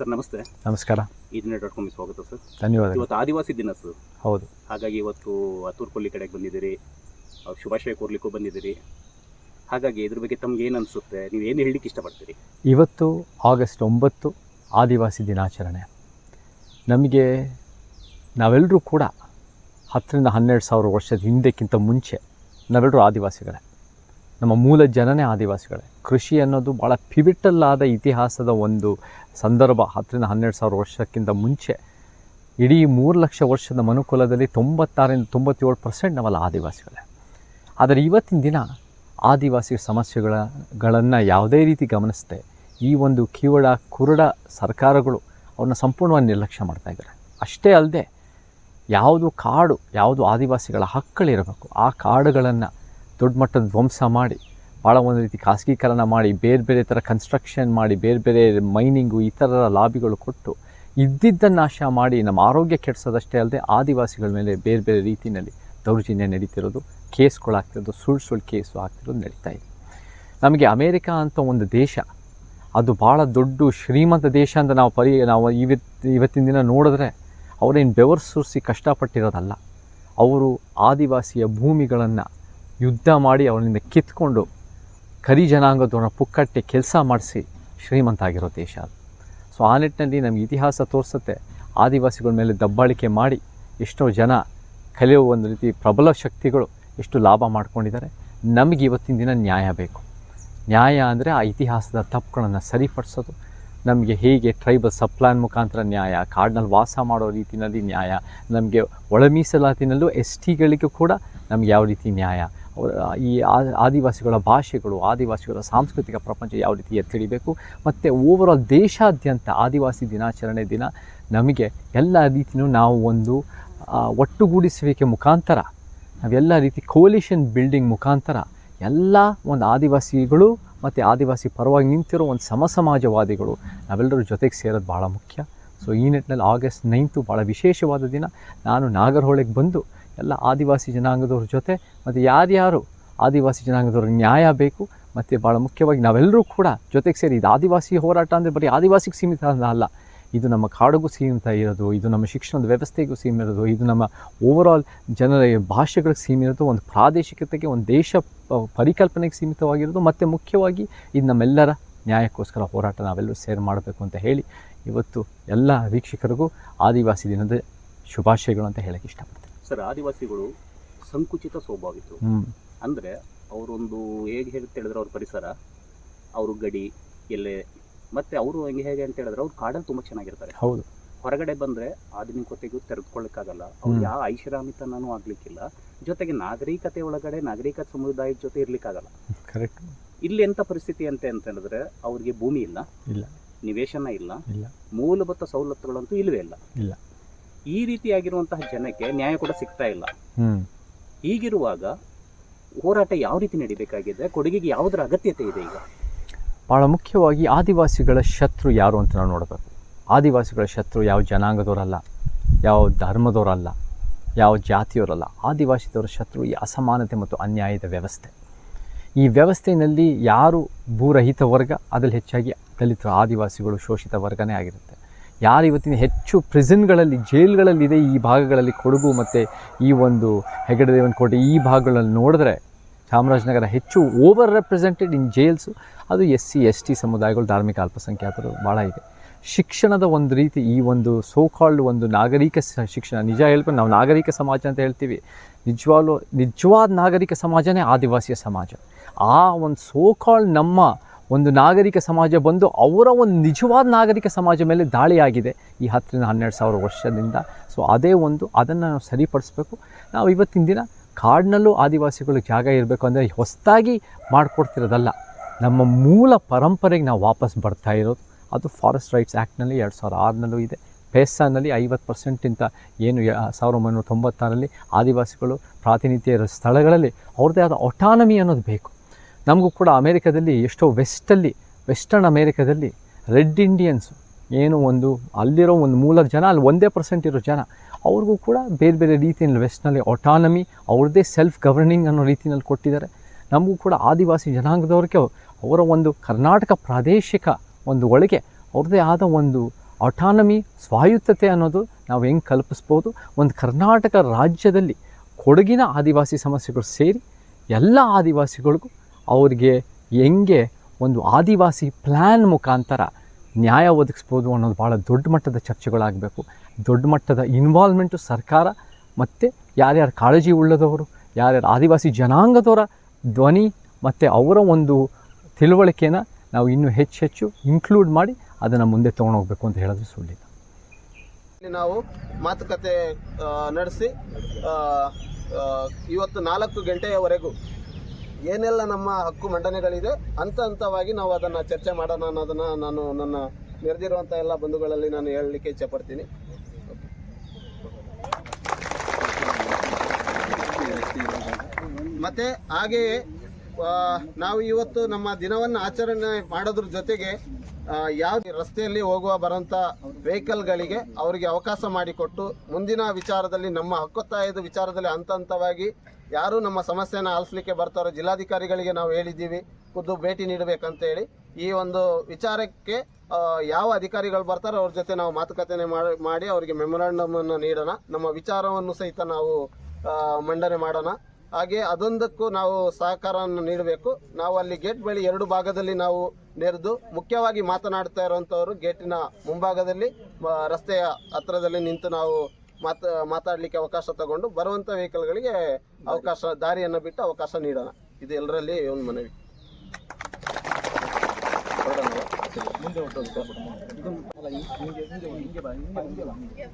ಸರ್ ನಮಸ್ತೆ. ನಮಸ್ಕಾರ. ಇದನ್ನೇ ಡಾಟ್ ಕಾಮಿಗೆ ಸ್ವಾಗತ ಸರ್. ಧನ್ಯವಾದ ಇವತ್ತು ಆದಿವಾಸಿ ದಿನ ಸರ್ ಹೌದು. ಹಾಗಾಗಿ ಇವತ್ತು ಅತ್ತೂರ್ಕೊಲ್ಲಿ ಕಡೆಗೆ ಬಂದಿದ್ದೀರಿ. ಶುಭಾಶಯ ಕೋರ್ಲಿಕ್ಕೂ ಬಂದಿದ್ದೀರಿ. ಹಾಗಾಗಿ ಇದ್ರ ಬಗ್ಗೆ ತಮ್ಗೆ ಏನು ಅನಿಸುತ್ತೆ? ನೀವು ಏನು ಹೇಳಲಿಕ್ಕೆ ಇಷ್ಟಪಡ್ತೀರಿ? ಇವತ್ತು ಆಗಸ್ಟ್ ಒಂಬತ್ತು ಆದಿವಾಸಿ ದಿನಾಚರಣೆ. ನಮಗೆ ನಾವೆಲ್ಲರೂ ಕೂಡ ಹತ್ತರಿಂದ ಹನ್ನೆರಡು ಸಾವಿರ ವರ್ಷದ ಹಿಂದಕ್ಕಿಂತ ಮುಂಚೆ ನಾವೆಲ್ಲರೂ ಆದಿವಾಸಿಗಳೇ. ನಮ್ಮ ಮೂಲ ಜನನೇ ಆದಿವಾಸಿಗಳೇ. ಕೃಷಿ ಅನ್ನೋದು ಭಾಳ ಆದ ಇತಿಹಾಸದ ಒಂದು ಸಂದರ್ಭ, ಹತ್ತರಿಂದ ಹನ್ನೆರಡು ಸಾವಿರ ವರ್ಷಕ್ಕಿಂತ ಮುಂಚೆ. ಇಡೀ ಮೂರು ಲಕ್ಷ ವರ್ಷದ ಮನುಕುಲದಲ್ಲಿ ತೊಂಬತ್ತಾರರಿಂದ ತೊಂಬತ್ತೇಳು ಪರ್ಸೆಂಟ್ ನಾವೆಲ್ಲ ಆದಿವಾಸಿಗಳೇ. ಆದರೆ ಇವತ್ತಿನ ದಿನ ಆದಿವಾಸಿ ಸಮಸ್ಯೆಗಳ, ಗಳನ್ನು ಯಾವುದೇ ರೀತಿ ಗಮನಿಸದೆ ಈ ಒಂದು ಕಿವಡ, ಕುರುಡ ಸರ್ಕಾರಗಳು ಅವ್ರನ್ನ ಸಂಪೂರ್ಣವಾಗಿ ನಿರ್ಲಕ್ಷ್ಯ ಮಾಡ್ತಾ ಇದ್ದಾರೆ. ಅಷ್ಟೇ ಅಲ್ಲದೆ, ಯಾವುದು ಕಾಡು, ಯಾವುದು ಆದಿವಾಸಿಗಳ ಹಕ್ಕಳಿರಬೇಕು ಆ ಕಾಡುಗಳನ್ನು ದೊಡ್ಡ ಮಟ್ಟದ ಧ್ವಂಸ ಮಾಡಿ ಭಾಳ ಒಂದು ರೀತಿ ಖಾಸಗೀಕರಣ ಮಾಡಿ, ಬೇರೆ ಬೇರೆ ಥರ ಕನ್ಸ್ಟ್ರಕ್ಷನ್ ಮಾಡಿ, ಬೇರೆ ಬೇರೆ ಮೈನಿಂಗು ಈ ಥರ ಲಾಬಿಗಳು ಕೊಟ್ಟು ಇದ್ದಿದ್ದನ್ನು ನಾಶ ಮಾಡಿ, ನಮ್ಮ ಆರೋಗ್ಯ ಕೆಡಿಸೋದಷ್ಟೇ ಅಲ್ಲದೆ ಆದಿವಾಸಿಗಳ ಮೇಲೆ ಬೇರೆ ಬೇರೆ ರೀತಿಯಲ್ಲಿ ದೌರ್ಜನ್ಯ ನಡೀತಿರೋದು ಕೇಸ್ಗಳಾಗ್ತಿರೋದು ಸುಳ್ಳು ಸುಳ್ಳು ಕೇಸು ಆಗ್ತಿರೋದು ನಡೀತಾ ಇದೆ. ನಮಗೆ ಅಮೇರಿಕಾ ಅಂತ ಒಂದು ದೇಶ, ಅದು ಭಾಳ ದೊಡ್ಡ, ಶ್ರೀಮಂತ ದೇಶ ಅಂತ ನಾವು ಪರಿ, ನಾವು ಇವತ್ತು ಇವತ್ತಿನ ದಿನ ನೋಡಿದ್ರೆ ಅವರೇನು ಬೆವರು ಸುರಿಸಿ ಕಷ್ಟಪಟ್ಟಿರೋದಲ್ಲ. ಅವರು ಆದಿವಾಸಿಯ ಭೂಮಿಗಳನ್ನು ಯುದ್ಧ ಮಾಡಿ ಅವರಿಂದ ಕಿತ್ಕೊಂಡು ಕರಿ ಜನಾಂಗದವ್ರನ್ನ ಪುಕ್ಕಟ್ಟೆ ಕೆಲಸ ಮಾಡಿಸಿ ಶ್ರೀಮಂತ ಆಗಿರೋ ದೇಶ ಅದು. ಸೊ ಆ ನಿಟ್ಟಿನಲ್ಲಿ ನಮಗೆ ಇತಿಹಾಸ ತೋರಿಸುತ್ತೆ. ಆದಿವಾಸಿಗಳ ಮೇಲೆ ದಬ್ಬಾಳಿಕೆ ಮಾಡಿ ಎಷ್ಟೋ ಜನ ಕಲಿಯುವ ಒಂದು ರೀತಿ ಪ್ರಬಲ ಶಕ್ತಿಗಳು ಎಷ್ಟು ಲಾಭ ಮಾಡ್ಕೊಂಡಿದ್ದಾರೆ. ನಮಗೆ ಇವತ್ತಿನ ದಿನ ನ್ಯಾಯ ಬೇಕು. ನ್ಯಾಯ ಅಂದರೆ ಆ ಇತಿಹಾಸದ ತಪ್ಪುಗಳನ್ನು ಸರಿಪಡಿಸೋದು. ನಮಗೆ ಹೇಗೆ ಟ್ರೈಬಲ್ ಸಪ್ಲಾನ್ ಮುಖಾಂತರ ನ್ಯಾಯ ಕಾಡಿನಲ್ಲಿ ವಾಸ ಮಾಡೋ ರೀತಿಯಲ್ಲಿ ನ್ಯಾಯ, ನಮಗೆ ಒಳ ಮೀಸಲಾತಿನಲ್ಲೂ ಎಸ್ ಟಿಗಳಿಗೂ ಕೂಡ ನಮ್ಗೆ ಯಾವ ರೀತಿ ನ್ಯಾಯ? ಈ ಆದಿವಾಸಿಗಳ ಭಾಷೆಗಳು, ಆದಿವಾಸಿಗಳ ಸಾಂಸ್ಕೃತಿಕ ಪ್ರಪಂಚ ಯಾವ ರೀತಿ ಎತ್ತಿಡಿಬೇಕು ಮತ್ತು ಓವರಾಲ್ ದೇಶಾದ್ಯಂತ ಆದಿವಾಸಿ ದಿನಾಚರಣೆ ದಿನ ನಮಗೆ ಎಲ್ಲ ರೀತಿಯೂ ನಾವು ಒಂದು ಒಟ್ಟುಗೂಡಿಸುವಿಕೆ ಮುಖಾಂತರ, ನಾವೆಲ್ಲ ರೀತಿ ಕೋಲಿಷನ್ ಬಿಲ್ಡಿಂಗ್ ಮುಖಾಂತರ ಎಲ್ಲ ಒಂದು ಆದಿವಾಸಿಗಳು ಮತ್ತು ಆದಿವಾಸಿ ಪರವಾಗಿ ನಿಂತಿರೋ ಒಂದು ಸಮ ಸಮಾಜವಾದಿಗಳು ನಾವೆಲ್ಲರೂ ಜೊತೆಗೆ ಸೇರೋದು ಭಾಳ ಮುಖ್ಯ. ಸೊ ಈ ನಿಟ್ಟಿನಲ್ಲಿ ಆಗಸ್ಟ್ ನೈನ್ತು ಭಾಳ ವಿಶೇಷವಾದ ದಿನ. ನಾನು ನಾಗರಹೊಳೆಗೆ ಬಂದು ಎಲ್ಲ ಆದಿವಾಸಿ ಜನಾಂಗದವ್ರ ಜೊತೆ ಮತ್ತು ಯಾರ್ಯಾರು ಆದಿವಾಸಿ ಜನಾಂಗದವ್ರ ನ್ಯಾಯ ಬೇಕು, ಮತ್ತು ಭಾಳ ಮುಖ್ಯವಾಗಿ ನಾವೆಲ್ಲರೂ ಕೂಡ ಜೊತೆಗೆ ಸೇರಿ ಇದು ಆದಿವಾಸಿ ಹೋರಾಟ ಅಂದರೆ ಬರೀ ಆದಿವಾಸಿಗೆ ಸೀಮಿತ ಅಲ್ಲ ಅಲ್ಲ. ಇದು ನಮ್ಮ ಕಾಡಿಗೂ ಸೀಮಿತ ಇರೋದು, ಇದು ನಮ್ಮ ಶಿಕ್ಷಣದ ವ್ಯವಸ್ಥೆಗೂ ಸೀಮಿತ ಇರೋದು, ಇದು ನಮ್ಮ ಓವರಾಲ್ ಜನರ ಭಾಷೆಗಳಿಗೆ ಸೀಮಿತ ಒಂದು ಪ್ರಾದೇಶಿಕತೆಗೆ, ಒಂದು ದೇಶ ಪರಿಕಲ್ಪನೆಗೆ ಸೀಮಿತವಾಗಿರೋದು, ಮತ್ತು ಮುಖ್ಯವಾಗಿ ಇದು ನಮ್ಮೆಲ್ಲರ ನ್ಯಾಯಕ್ಕೋಸ್ಕರ ಹೋರಾಟ ನಾವೆಲ್ಲರೂ ಸೇರ್ ಮಾಡಬೇಕು ಅಂತ ಹೇಳಿ ಇವತ್ತು ಎಲ್ಲ ವೀಕ್ಷಕರಿಗೂ ಆದಿವಾಸಿ ದಿನದ ಶುಭಾಶಯಗಳು ಅಂತ ಹೇಳೋಕ್ಕೆ ಇಷ್ಟಪಡ್ತೀನಿ. ಸರ್ ಆದಿವಾಸಿಗಳು ಸಂಕುಚಿತ ಸ್ವಭಾವಿತು ಹ್ಞೂ ಅಂದರೆ ಅವರೊಂದು ಹೇಗೆ ಹೇಗೆ ಹೇಳಿದ್ರೆ ಅವ್ರ ಪರಿಸರ ಅವರು ಗಡಿ ಎಲ್ಲೆ ಮತ್ತೆ ಅವರು ಹೆಂಗೆ ಹೇಗೆ ಅಂತ ಹೇಳಿದ್ರೆ ಅವ್ರು ಕಾಡಲ್ಲಿ ತುಂಬ ಚೆನ್ನಾಗಿರ್ತಾರೆ. ಹೌದು. ಹೊರಗಡೆ ಬಂದ್ರೆ ಆಧುನಿಕತೆಗೂ ತೆರೆದುಕೊಳ್ಳಕ್ಕಾಗಲ್ಲ ಅವ್ರು. ಯಾವ ಐಷಾರಾಮಿತನೂ ಆಗ್ಲಿಕ್ಕಿಲ್ಲ. ಜೊತೆಗೆ ನಾಗರಿಕತೆ ಒಳಗಡೆ ನಾಗರಿಕ ಸಮುದಾಯದ ಜೊತೆ ಇರ್ಲಿಕ್ಕಾಗಲ್ಲ. ಕರೆಕ್ಟ್ ಇಲ್ಲಿ ಎಂತ ಪರಿಸ್ಥಿತಿ ಅಂತ ಅಂತ ಹೇಳಿದ್ರೆ ಅವ್ರಿಗೆ ಭೂಮಿ ಇಲ್ಲ. ಇಲ್ಲ. ನಿವೇಶನ ಇಲ್ಲ. ಇಲ್ಲ. ಮೂಲಭೂತ ಸವಲತ್ತುಗಳಂತೂ ಇಲ್ಲವೇ ಇಲ್ಲ. ಇಲ್ಲ. ಈ ರೀತಿಯಾಗಿರುವಂತಹ ಜನಕ್ಕೆ ನ್ಯಾಯ ಕೂಡ ಸಿಗ್ತಾ ಇಲ್ಲ. ಹ್ಞೂ ಹೀಗಿರುವಾಗ ಹೋರಾಟ ಯಾವ ರೀತಿ ನಡಿಬೇಕಾಗಿದೆ? ಕೊಡುಗೆಗೆ ಯಾವುದರ ಅಗತ್ಯತೆ ಇದೆ ಈಗ? ಭಾಳ ಮುಖ್ಯವಾಗಿ ಆದಿವಾಸಿಗಳ ಶತ್ರು ಯಾರು ಅಂತ ನಾವು ನೋಡಬೇಕು. ಆದಿವಾಸಿಗಳ ಶತ್ರು ಯಾವ ಜನಾಂಗದವರಲ್ಲ ಯಾವ ಧರ್ಮದವರಲ್ಲ ಯಾವ ಜಾತಿಯವರಲ್ಲ. ಆದಿವಾಸಿದವರ ಶತ್ರು ಈ ಅಸಮಾನತೆ ಮತ್ತು ಅನ್ಯಾಯದ ವ್ಯವಸ್ಥೆ. ಈ ವ್ಯವಸ್ಥೆಯಲ್ಲಿ ಯಾರು ಭೂರಹಿತ ವರ್ಗ ಅದರಲ್ಲಿ ಹೆಚ್ಚಾಗಿ ದಲಿತರು ಆದಿವಾಸಿಗಳು ಶೋಷಿತ ವರ್ಗನೇ ಆಗಿರುತ್ತೆ. ಯಾರು ಇವತ್ತಿನ ಹೆಚ್ಚು ಪ್ರಿಸನ್ಗಳಲ್ಲಿ, ಜೈಲ್ಗಳಲ್ಲಿದೆ ಈ ಭಾಗಗಳಲ್ಲಿ ಕೊಡಗು ಮತ್ತು ಈ ಒಂದು ಹೆಗಡೆದೇವನಕೋಟೆ ಈ ಭಾಗಗಳಲ್ಲಿ ನೋಡಿದ್ರೆ ಚಾಮರಾಜನಗರ ಹೆಚ್ಚು ಓವರ್ ರೆಪ್ರೆಸೆಂಟೆಡ್ ಇನ್ ಜೈಲ್ಸು. ಅದು ಎಸ್ ಸಿ ಎಸ್ ಟಿ ಸಮುದಾಯಗಳು ಧಾರ್ಮಿಕ ಅಲ್ಪಸಂಖ್ಯಾತರು ಭಾಳ ಇದೆ. ಶಿಕ್ಷಣದ ಒಂದು ರೀತಿ ಈ ಒಂದು ಸೋಕಾಲ್ಡ್ ಒಂದು ನಾಗರಿಕ ಶಿಕ್ಷಣ ನಿಜ ಹೇಳ್ಕೊಂಡು ನಾವು ನಾಗರಿಕ ಸಮಾಜ ಅಂತ ಹೇಳ್ತೀವಿ. ನಿಜವಾಗ್ಲೂ ನಿಜವಾದ ನಾಗರಿಕ ಸಮಾಜನೇ ಆದಿವಾಸಿಯ ಸಮಾಜ. ಆ ಒಂದು ಸೋಕಾಲ್ಡ್ ನಮ್ಮ ಒಂದು ನಾಗರಿಕ ಸಮಾಜ ಬಂದು ಅವರ ಒಂದು ನಿಜವಾದ ನಾಗರಿಕ ಸಮಾಜ ಮೇಲೆ ದಾಳಿಯಾಗಿದೆ ಈ ಹತ್ತರಿಂದ ಹನ್ನೆರಡು ಸಾವಿರ ವರ್ಷದಿಂದ. ಸೊ ಅದೇ ಒಂದು ಅದನ್ನು ನಾವು ಸರಿಪಡಿಸ್ಬೇಕು. ನಾವು ಇವತ್ತಿನ ದಿನ ಕಾಡಿನಲ್ಲೂ ಆದಿವಾಸಿಗಳು ಜಾಗ ಇರಬೇಕು ಅಂದರೆ ಹೊಸದಾಗಿ ಮಾಡಿಕೊಡ್ತಿರೋದಲ್ಲ. ನಮ್ಮ ಮೂಲ ಪರಂಪರೆಗೆ ನಾವು ವಾಪಸ್ ಬರ್ತಾ ಇರೋದು. ಅದು ಫಾರೆಸ್ಟ್ ರೈಟ್ಸ್ ಆ್ಯಕ್ಟ್ನಲ್ಲಿ ಎರಡು ಸಾವಿರ ಆರನಲ್ಲೂ ಇದೆ. ಪೇಸಾನಲ್ಲಿ ಐವತ್ತು ಪರ್ಸೆಂಟಿಂತ ಏನು ಸಾವಿರದ ಒಂಬೈನೂರ ತೊಂಬತ್ತಾರರಲ್ಲಿ ಆದಿವಾಸಿಗಳು ಪ್ರಾತಿನಿಧ್ಯ ಇರೋ ಸ್ಥಳಗಳಲ್ಲಿ ಅವ್ರದ್ದೇ ಆದ ಆಟಾನಮಿ ಅನ್ನೋದು ಬೇಕು. ನಮಗೂ ಕೂಡ ಅಮೇರಿಕಾದಲ್ಲಿ ಎಷ್ಟೋ ವೆಸ್ಟಲ್ಲಿ, ವೆಸ್ಟರ್ನ್ ಅಮೇರಿಕಾದಲ್ಲಿ ರೆಡ್ ಇಂಡಿಯನ್ಸ್ ಏನು ಒಂದು ಅಲ್ಲಿರೋ ಒಂದು ಮೂಲ ಜನ, ಅಲ್ಲಿ ಒಂದೇ ಪರ್ಸೆಂಟ್ ಇರೋ ಜನ, ಅವ್ರಿಗೂ ಕೂಡ ಬೇರೆ ಬೇರೆ ರೀತಿಯಲ್ಲಿ ವೆಸ್ಟ್ನಲ್ಲಿ ಒಟಾನಮಿ ಅವ್ರದ್ದೇ ಸೆಲ್ಫ್ ಗವರ್ನಿಂಗ್ ಅನ್ನೋ ರೀತಿಯಲ್ಲಿ ಕೊಟ್ಟಿದ್ದಾರೆ. ನಮಗೂ ಕೂಡ ಆದಿವಾಸಿ ಜನಾಂಗದವ್ರಿಗೆ ಅವರ ಒಂದು ಕರ್ನಾಟಕ ಪ್ರಾದೇಶಿಕ ಒಂದು ಒಳಗೆ ಅವ್ರದ್ದೇ ಆದ ಒಂದು ಆಟಾನಮಿ ಸ್ವಾಯತ್ತತೆ ಅನ್ನೋದು ನಾವು ಹೆಂಗೆ ಕಲ್ಪಿಸ್ಬೋದು? ಒಂದು ಕರ್ನಾಟಕ ರಾಜ್ಯದಲ್ಲಿ ಕೊಡಗಿನ ಆದಿವಾಸಿ ಸಮಸ್ಯೆಗಳು ಸೇರಿ ಎಲ್ಲ ಆದಿವಾಸಿಗಳಿಗೂ ಅವ್ರಿಗೆ ಹೆಂಗೆ ಒಂದು ಆದಿವಾಸಿ ಪ್ಲ್ಯಾನ್ ಮುಖಾಂತರ ನ್ಯಾಯ ಒದಗಿಸ್ಬೋದು ಅನ್ನೋದು ಭಾಳ ದೊಡ್ಡ ಮಟ್ಟದ ಚರ್ಚೆಗಳಾಗಬೇಕು. ದೊಡ್ಡ ಮಟ್ಟದ ಇನ್ವಾಲ್ವ್ಮೆಂಟು ಸರ್ಕಾರ ಮತ್ತು ಯಾರ್ಯಾರು ಕಾಳಜಿ ಉಳ್ಳದವರು, ಯಾರ್ಯಾರು ಆದಿವಾಸಿ ಜನಾಂಗದವರ ಧ್ವನಿ ಮತ್ತು ಅವರ ಒಂದು ತಿಳುವಳಿಕೆನ ನಾವು ಇನ್ನೂ ಹೆಚ್ಚು ಹೆಚ್ಚು ಇನ್ಕ್ಲೂಡ್ ಮಾಡಿ ಅದನ್ನು ಮುಂದೆ ತೊಗೊಂಡೋಗ್ಬೇಕು ಅಂತ ಹೇಳಿದ್ರೆ ಸುಳ್ಳಿಲ್ಲ ನಾವು ಮಾತುಕತೆ ನಡೆಸಿ ಇವತ್ತು ನಾಲ್ಕು ಗಂಟೆಯವರೆಗೂ ಏನೆಲ್ಲ ನಮ್ಮ ಹಕ್ಕು ಮಂಡನೆಗಳಿದೆ, ಹಂತ ಹಂತವಾಗಿ ನಾವು ಅದನ್ನು ಚರ್ಚೆ ಮಾಡೋಣ ಅನ್ನೋದನ್ನು ನಾನು ನನ್ನ ನೆರೆದಿರುವಂಥ ಎಲ್ಲ ಬಂಧುಗಳಲ್ಲಿ ನಾನು ಹೇಳಲಿಕ್ಕೆ ಇಚ್ಛೆಪಡ್ತೀನಿ ಮತ್ತೆ ಹಾಗೆಯೇ ನಾವು ಇವತ್ತು ನಮ್ಮ ದಿನವನ್ನು ಆಚರಣೆ ಮಾಡೋದ್ರ ಜೊತೆಗೆ ಯಾವ ರಸ್ತೆಯಲ್ಲಿ ಹೋಗುವ ಬರೋಂಥ ವೆಹಿಕಲ್ಗಳಿಗೆ ಅವರಿಗೆ ಅವಕಾಶ ಮಾಡಿಕೊಟ್ಟು, ಮುಂದಿನ ವಿಚಾರದಲ್ಲಿ ನಮ್ಮ ಹಕ್ಕೊತ್ತಾಯದ ವಿಚಾರದಲ್ಲಿ ಹಂತ ಹಂತವಾಗಿ ಯಾರು ನಮ್ಮ ಸಮಸ್ಯೆನ ಆಲಿಸ್ಲಿಕ್ಕೆ ಬರ್ತಾರೋ ಜಿಲ್ಲಾಧಿಕಾರಿಗಳಿಗೆ ನಾವು ಹೇಳಿದ್ದೀವಿ, ಖುದ್ದು ಭೇಟಿ ನೀಡಬೇಕಂತೇಳಿ. ಈ ಒಂದು ವಿಚಾರಕ್ಕೆ ಯಾವ ಅಧಿಕಾರಿಗಳು ಬರ್ತಾರೋ ಅವ್ರ ಜೊತೆ ನಾವು ಮಾತುಕತೆ ಮಾಡಿ ಅವರಿಗೆ ಮೆಮೊರಾಂಡಮ್ ಅನ್ನು ನೀಡೋಣ. ನಮ್ಮ ವಿಚಾರವನ್ನು ಸಹಿತ ನಾವು ಮಂಡನೆ ಮಾಡೋಣ. ಹಾಗೆ ಅದೊಂದಕ್ಕೂ ನಾವು ಸಹಕಾರವನ್ನು ನೀಡಬೇಕು. ನಾವು ಅಲ್ಲಿ ಗೇಟ್ ಬಳಿ ಎರಡು ಭಾಗದಲ್ಲಿ ನಾವು ನೆರೆದು ಮುಖ್ಯವಾಗಿ ಮಾತನಾಡ್ತಾ ಇರುವಂತವರು ಗೇಟಿನ ಮುಂಭಾಗದಲ್ಲಿ ರಸ್ತೆಯ ಹತ್ರದಲ್ಲಿ ನಿಂತು ನಾವು ಮಾತ, ಮಾತಾಡಲಿಕ್ಕೆ ಅವಕಾಶ ತಗೊಂಡು ಬರುವಂತ ವೆಹಿಕಲ್ಗಳಿಗೆ ಅವಕಾಶ, ದಾರಿಯನ್ನು ಬಿಟ್ಟು ಅವಕಾಶ ನೀಡೋಣ. ಇದು ಎಲ್ಲರಲ್ಲಿ ಒಂದು ಮನವಿ.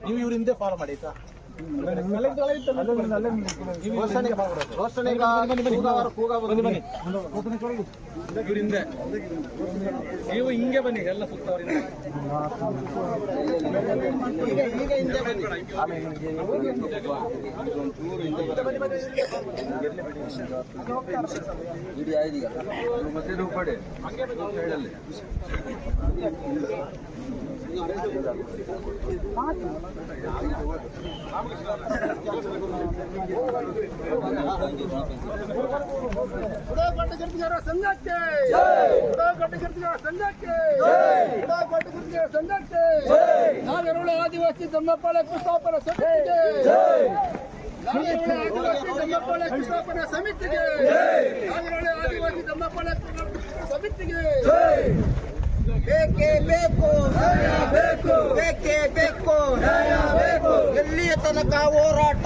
ನೀವು ಇವ್ರ ಹಿಂದೆ ಫಾಲೋ ಮಾಡಿ ನೀವು ಹಿಂಗೆ ಬನ್ನಿ ಎಲ್ಲ ಸುತ್ತ ಬನ್ನಿ. ಬುಡಕಟ್ಟು ಗಿರಿಜನರ ಸಂಘಕ್ಕೆ ಬುಡಕಟ್ಟು ಗಿರಿಜನರ ಸಂಘಕ್ಕೆ ಬುಡಕಟ್ಟು ಗಿರಿಜನರ ಸಂಘಕ್ಕೆ ನಾಗರೊಳ ಆದಿವಾಸಿ ಜಮ್ಮಪಾಳೆ ಕೃಷ್ಣಾಪುರ ಸಮಿತಿಗೆ ನಾಗರೊಳ ಆದಿವಾಸಿ ಜಮ್ಮಪಾಳೆ ಕೃಷ್ಣಾಪುರ ಸಮಿತಿಗೆ ನಾಗರೊಳ ಆದಿವಾಸಿ ಜಮ್ಮಪಾಳೆ ಸಮಿತಿಗೆ ಬೇಕೇ ಬೇಕು ಬೇಕು ಬೇಕೇ ಬೇಕು ಎಲ್ಲಿಯ ತನಕ ಹೋರಾಟ?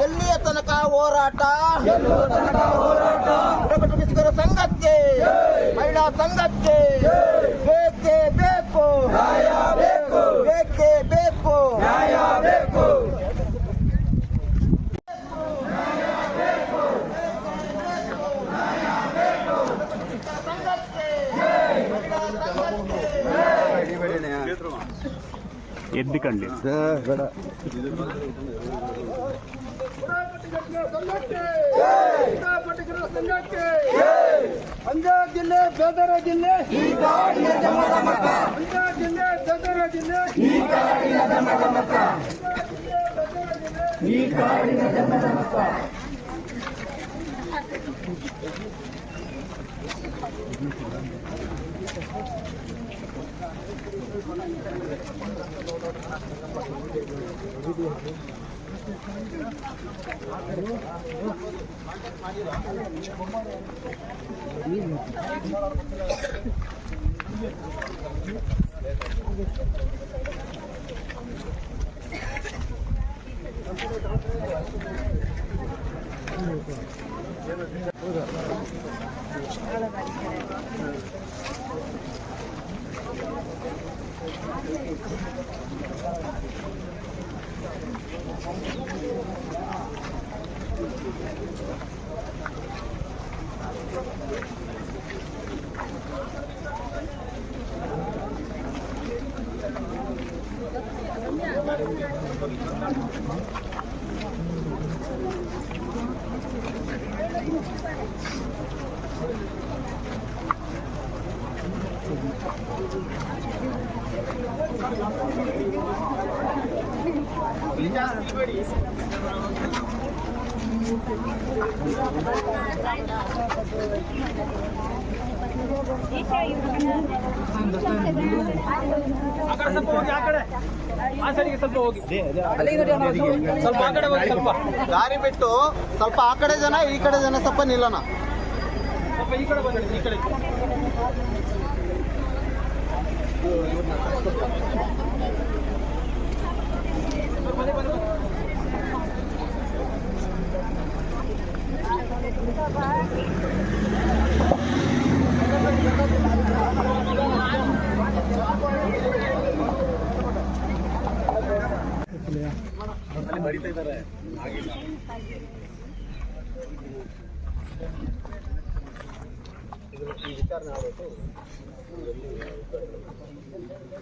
ಎಲ್ಲಿಯ ತನಕ ಹೋರಾಟ? ಬುಡಕಟ್ಟು ಸಂಘಕ್ಕೆ. ಮಹಿಳಾ ಸಂಘಕ್ಕೆ. ಬೇಕೇ ಬೇಕು. ಬೇಕೇ. ಬೇಕು. ಎದ್ದು ಕಂಡ್ಲಿ ಅಂಜಾದ್ ಜಿಲ್ಲೆ ಬೇದರ ಜಿಲ್ಲೆ ಅಂಜಾದ್ ಜಿಲ್ಲೆ ಬೇದರ ಜಿಲ್ಲೆ ಆ ಸ್ವಲ್ಪ ಹೋಗಿ. ಸ್ವಲ್ಪ ಆ ಕಡೆ ಹೋಗಿ ಸ್ವಲ್ಪ. ದಾರಿ ಬಿಟ್ಟು ಸ್ವಲ್ಪ ಆ ಕಡೆ ಜನ ಈ ಕಡೆ ಜನ ಸ್ವಲ್ಪ ನಿಲ್ಲೋಣ. ಸ್ವಲ್ಪ ಈ ಕಡೆ ಬಂದಿಡಿ ಈ ಕಡೆ.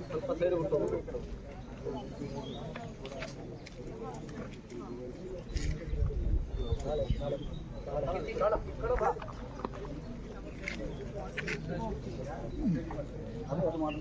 ಸ್ವಲ್ಪ ಸೇರಿ ಉಂಟು ಅದು ಅದು ಮಾಡಿ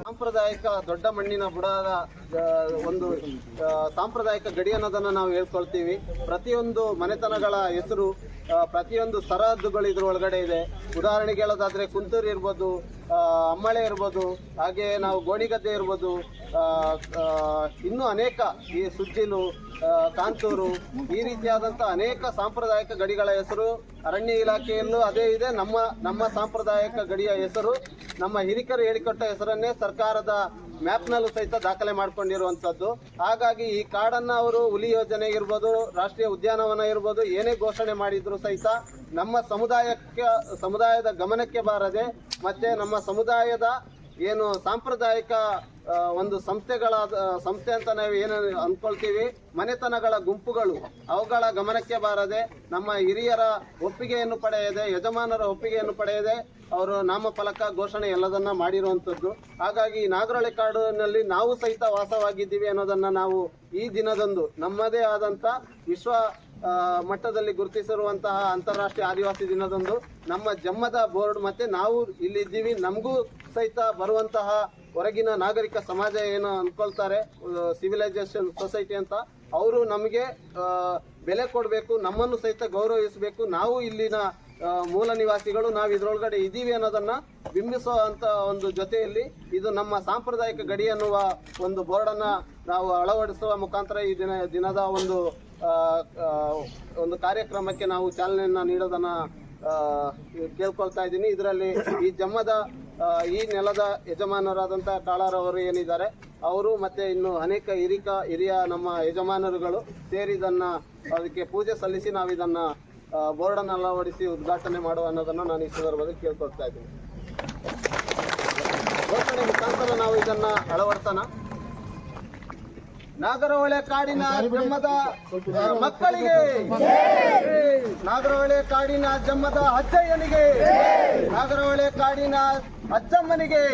ಸಾಂಪ್ರದಾಯಿಕ ದೊಡ್ಡ ಮಣ್ಣಿನ ಬುಡದ ಒಂದು ಸಾಂಪ್ರದಾಯಿಕ ಗಡಿ ಅನ್ನೋದನ್ನು ನಾವು ಹೇಳ್ಕೊಳ್ತೀವಿ. ಪ್ರತಿಯೊಂದು ಮನೆತನಗಳ ಹೆಸರು ಪ್ರತಿಯೊಂದು ಸರಹದ್ದುಗಳು ಇದ್ರ ಒಳಗಡೆ ಇದೆ. ಉದಾಹರಣೆಗೆ ಹೇಳೋದಾದ್ರೆ ಕುಂತೂರು ಇರ್ಬೋದು ಅಮ್ಮಳೆ ಇರ್ಬೋದು, ಹಾಗೆ ನಾವು ಗೋಣಿಗದ್ದೆ ಇರ್ಬೋದು ಇನ್ನೂ ಅನೇಕ ಈ ಸುಜ್ಜಿಲು ಕಾಂತೂರು, ಈ ರೀತಿಯಾದಂಥ ಅನೇಕ ಸಾಂಪ್ರದಾಯಿಕ ಗಡಿಗಳ ಹೆಸರು ಅರಣ್ಯ ಇಲಾಖೆಯಲ್ಲೂ ಅದೇ ಇದೆ. ನಮ್ಮ ನಮ್ಮ ಸಾಂಪ್ರದಾಯಿಕ ಗಡಿಯ ಹೆಸರು ನಮ್ಮ ಹಿರಿಕರು ಹೇಳಿಕೊಟ್ಟ ಹೆಸರನ್ನೇ ಸರ್ಕಾರದ ಮ್ಯಾಪ್ನಲ್ಲೂ ಸಹಿತ ದಾಖಲೆ ಮಾಡ್ಕೊಂಡಿರುವಂಥದ್ದು. ಹಾಗಾಗಿ ಈ ಕಾಡನ್ನ ಅವರು ಹುಲಿ ಯೋಜನೆ ಇರ್ಬೋದು, ರಾಷ್ಟ್ರೀಯ ಉದ್ಯಾನವನ ಇರ್ಬೋದು, ಏನೇ ಘೋಷಣೆ ಮಾಡಿದ್ರು ಸಹಿತ ನಮ್ಮ ಸಮುದಾಯಕ್ಕೆ, ಸಮುದಾಯದ ಗಮನಕ್ಕೆ ಬಾರದೆ, ಮತ್ತೆ ನಮ್ಮ ಸಮುದಾಯದ ಏನು ಸಾಂಪ್ರದಾಯಿಕ ಒಂದು ಸಂಸ್ಥೆಗಳ ಸಂಸ್ಥೆ ಅಂತ ನಾವು ಏನು ಅನ್ಕೊಳ್ತೀವಿ, ಮನೆತನಗಳ ಗುಂಪುಗಳು. ಅವುಗಳ ಗಮನಕ್ಕೆ ಬಾರದೆ ನಮ್ಮ ಹಿರಿಯರ ಒಪ್ಪಿಗೆಯನ್ನು ಪಡೆಯದೆ, ಯಜಮಾನರ ಒಪ್ಪಿಗೆಯನ್ನು ಪಡೆಯದೆ ಅವರು ನಾಮಫಲಕ ಘೋಷಣೆ ಎಲ್ಲದನ್ನ ಮಾಡಿರುವಂಥದ್ದು. ಹಾಗಾಗಿ ನಾಗರಳೆ ಕಾಡಿನಲ್ಲಿ ನಾವು ಸಹಿತ ವಾಸವಾಗಿದ್ದೀವಿ ಅನ್ನೋದನ್ನ ನಾವು ಈ ದಿನದಂದು ನಮ್ಮದೇ ಆದಂತ ವಿಶ್ವ ಮಟ್ಟದಲ್ಲಿ ಗುರುತಿಸಿರುವಂತಹ ಅಂತಾರಾಷ್ಟ್ರೀಯ ಆದಿವಾಸಿ ದಿನದಂದು ನಮ್ಮ ಜಮ್ಮದ ಬೋರ್ಡ್ ಮತ್ತೆ ನಾವು ಇಲ್ಲಿದ್ದೀವಿ. ನಮಗೂ ಸಹಿತ ಬರುವಂತಹ ಹೊರಗಿನ ನಾಗರಿಕ ಸಮಾಜ ಏನು ಅನ್ಕೊಳ್ತಾರೆ ಸಿವಿಲೈಸೇಷನ್ ಸೊಸೈಟಿ ಅಂತ, ಅವರು ನಮಗೆ ಬೆಲೆ ಕೊಡಬೇಕು, ನಮ್ಮನ್ನು ಸಹಿತ ಗೌರವಿಸಬೇಕು. ನಾವು ಇಲ್ಲಿನ ಮೂಲ ನಿವಾಸಿಗಳು, ನಾವು ಇದರೊಳಗಡೆ ಇದ್ದೀವಿ ಅನ್ನೋದನ್ನ ಬಿಂಬಿಸುವಂತ ಒಂದು ಜೊತೆಯಲ್ಲಿ ಇದು ನಮ್ಮ ಸಾಂಪ್ರದಾಯಿಕ ಗಡಿ ಅನ್ನುವ ಒಂದು ಬೋರ್ಡನ್ನ ನಾವು ಅಳವಡಿಸುವ ಮುಖಾಂತರ ಈ ದಿನ, ದಿನದ ಒಂದು ಒಂದು ಕಾರ್ಯಕ್ರಮಕ್ಕೆ ನಾವು ಚಾಲನೆಯನ್ನು ನೀಡೋದನ್ನ ಕೇಳ್ಕೊಳ್ತಾ ಇದ್ದೀನಿ. ಇದರಲ್ಲಿ ಈ ಜಮ್ಮದ ಈ ನೆಲದ ಯಜಮಾನರಾದಂಥ ಟಾಳಾರವರು ಏನಿದ್ದಾರೆ, ಅವರು ಮತ್ತೆ ಇನ್ನು ಅನೇಕ ಹಿರಿಕ, ಹಿರಿಯ ನಮ್ಮ ಯಜಮಾನರುಗಳು ಸೇರಿ ಇದನ್ನ ಅದಕ್ಕೆ ಪೂಜೆ ಸಲ್ಲಿಸಿ ನಾವು ಇದನ್ನ ಬೋರ್ಡನ್ನು ಅಳವಡಿಸಿ ಉದ್ಘಾಟನೆ ಮಾಡುವ ಅನ್ನೋದನ್ನು ನಾನು ಈ ಸಂದರ್ಭದಲ್ಲಿ ಕೇಳ್ಕೊಳ್ತಾ ಇದ್ದೀನಿ. ಘೋಷಣೆ ಮುಖಾಂತರ ನಾವು ಇದನ್ನ ಅಳವಡಿಸೋಣ. ನಾಗರಹೊಳೆ ಕಾಡಿನ ಜಮ್ಮದ ಮಕ್ಕಳಿಗೆ. ನಾಗರಹೊಳೆ ಕಾಡಿನ ಜಮ್ಮದ ಅಜ್ಜಯ್ಯನಿಗೆ. ನಾಗರಹೊಳೆ ಕಾಡಿನ ಅಜ್ಜಮ್ಮನಿಗೆ.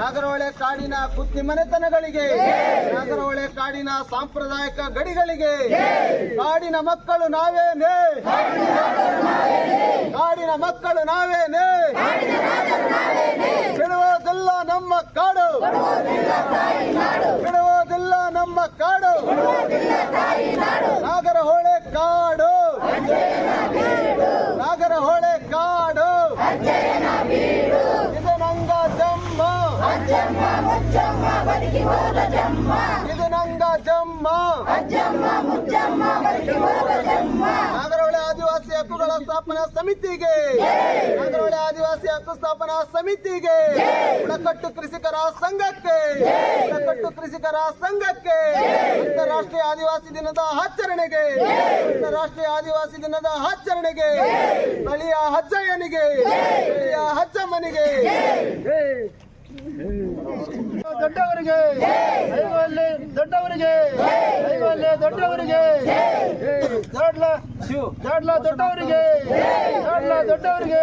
ನಾಗರಹೊಳೆ ಕಾಡಿನ ಕುತ್ತಿ ಮನೆತನಗಳಿಗೆ. ನಾಗರಹೊಳೆ ಕಾಡಿನ ಸಾಂಪ್ರದಾಯಿಕ ಗಡಿಗಳಿಗೆ. ಕಾಡಿನ ಮಕ್ಕಳು ನಾವೇನೇ. ಕಾಡಿನ ಮಕ್ಕಳು ನಾವೇನೇ. ಬಿಡುವುದಿಲ್ಲ ನಮ್ಮ ಕಾಡು. ನಮ್ಮ ಕಾಡು. ನಾಗರಹೊಳೆ ಕಾಡು. ನಾಗರಹೊಳೆ ಕಾಡು. ಇದು ನಂಗ ಜಮ್ಮ ಇದು ನಂಗ ಜಮ್ಮ ನಾಗರಹೊಳೆ ಆದಿವಾಸಿ ಹಕ್ಕುಗಳ ಸ್ಥಾಪನಾ ಸಮಿತಿಗೆ. ನಾಗರಹೊಳೆ ಆದಿವಾಸಿ ಹಕ್ಕು ಸ್ಥಾಪನಾ ಸಮಿತಿಗೆ. ಬುಡಕಟ್ಟು ಕೃಷಿಕರ ಸಂಘಕ್ಕೆ. ಬುಡಕಟ್ಟು ಕೃಷಿಕರ ಸಂಘಕ್ಕೆ. ಅಂತಾರಾಷ್ಟ್ರೀಯ ಆದಿವಾಸಿ ದಿನದ ಆಚರಣೆಗೆ. ಅಂತಾರಾಷ್ಟ್ರೀಯ ಆದಿವಾಸಿ ದಿನದ ಆಚರಣೆಗೆ. ಸ್ಥಳೀಯ ಹಜ್ಜಯ್ಯನಿಗೆ ಸ್ಥಳೀಯ ಹಜ್ಜಮ್ಮನಿಗೆ. ದೊಡ್ಡವರಿಗೆ ಐವಲ್ಲಿ ದೊಡ್ಡವರಿಗೆ ಐವಲ್ಲಿ ದೊಡ್ಡವರಿಗೆ ಜಾಡ್ಲ ಜಾಡ್ಲ ದೊಡ್ಡವರಿಗೆ ಜಾಡ್ಲ ದೊಡ್ಡವರಿಗೆ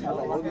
చాలా బాగుంది.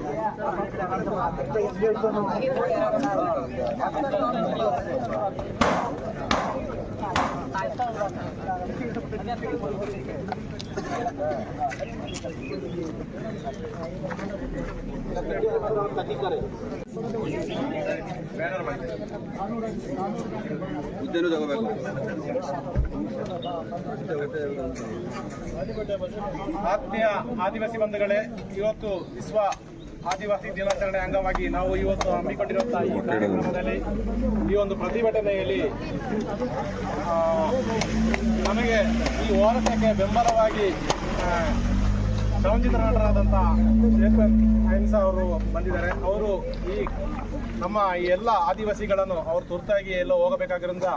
ಹೆಚ್ಚಾಗಿರಿಗೆ ತಗೋಬೇಕು ಆತ್ಮೀಯ ಆದಿವಾಸಿ ಬಂಧುಗಳೇ ಇವತ್ತು ವಿಶ್ವ ಆದಿವಾಸಿ ದಿನಾಚರಣೆ ಅಂಗವಾಗಿ ನಾವು ಇವತ್ತು ಹಮ್ಮಿಕೊಂಡಿರುವಂತಹ ಈ ಕಾರ್ಯಕ್ರಮದಲ್ಲಿ ಈ ಒಂದು ಪ್ರತಿಭಟನೆಯಲ್ಲಿ ನಮಗೆ ಈ ಹೋರಾಟಕ್ಕೆ ಬೆಂಬಲವಾಗಿ ಚಲನಚಿತ್ರ ನಟರಾದಂಥ ಚೇತನ್ ಅಹಿಂಸಾ ಅವರು ಬಂದಿದ್ದಾರೆ. ಅವರು ಈ ನಮ್ಮ ಈ ಎಲ್ಲ ಆದಿವಾಸಿಗಳನ್ನು ಅವರು ತುರ್ತಾಗಿ ಎಲ್ಲೋ ಹೋಗಬೇಕಾಗಿರೋದ್ರಿಂದ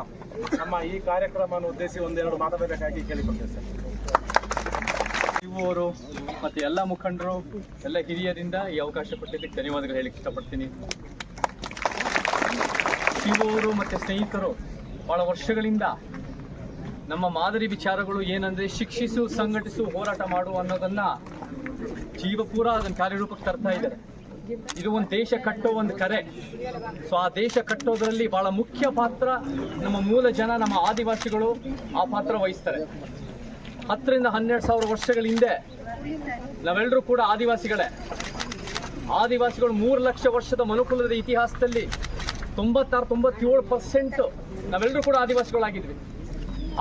ನಮ್ಮ ಈ ಕಾರ್ಯಕ್ರಮವನ್ನು ಉದ್ದೇಶಿಸಿ ಒಂದೆರಡು ಮಾತಾಡಬೇಕಾಗಿ ಕೇಳಿಕೊಳ್ತೇವೆ ಸರ್. ಇವರು ಮತ್ತು ಎಲ್ಲ ಮುಖಂಡರು, ಎಲ್ಲ ಹಿರಿಯರಿಂದ ಈ ಅವಕಾಶ ಕೊಟ್ಟಿದ್ದಕ್ಕೆ ಧನ್ಯವಾದಗಳು ಹೇಳಿಕ್ಕೆ ಇಷ್ಟಪಡ್ತೀನಿ. ಶಿವರು ಮತ್ತು ಸ್ನೇಹಿತರು ಭಾಳ ವರ್ಷಗಳಿಂದ ನಮ್ಮ ಮಾದರಿ ವಿಚಾರಗಳು ಏನಂದ್ರೆ ಶಿಕ್ಷಿಸು, ಸಂಘಟಿಸು, ಹೋರಾಟ ಮಾಡು ಅನ್ನೋದನ್ನ ಜೀವಪೂರ ಅದನ್ನ ಕಾರ್ಯರೂಪಕ್ಕೆ ತರ್ತಾ ಇದ್ದಾರೆ. ಇದು ಒಂದು ದೇಶ ಕಟ್ಟೋ ಒಂದು ಕರೆ. ಸೊ ಆ ದೇಶ ಕಟ್ಟೋದ್ರಲ್ಲಿ ಬಹಳ ಮುಖ್ಯ ಪಾತ್ರ ನಮ್ಮ ಮೂಲ ಜನ, ನಮ್ಮ ಆದಿವಾಸಿಗಳು ಆ ಪಾತ್ರ ವಹಿಸ್ತಾರೆ. ಹತ್ತರಿಂದ ಹನ್ನೆರಡು ಸಾವಿರ ವರ್ಷಗಳ ಹಿಂದೆ ನಾವೆಲ್ಲರೂ ಕೂಡ ಆದಿವಾಸಿಗಳೇ. ಆದಿವಾಸಿಗಳು ಮೂರು ಲಕ್ಷ ವರ್ಷದ ಮನುಕುಲದ ಇತಿಹಾಸದಲ್ಲಿ ತೊಂಬತ್ತಾರು, ತೊಂಬತ್ತೇಳು ಪರ್ಸೆಂಟ್ ನಾವೆಲ್ಲರೂ ಕೂಡ ಆದಿವಾಸಿಗಳಾಗಿದ್ವಿ.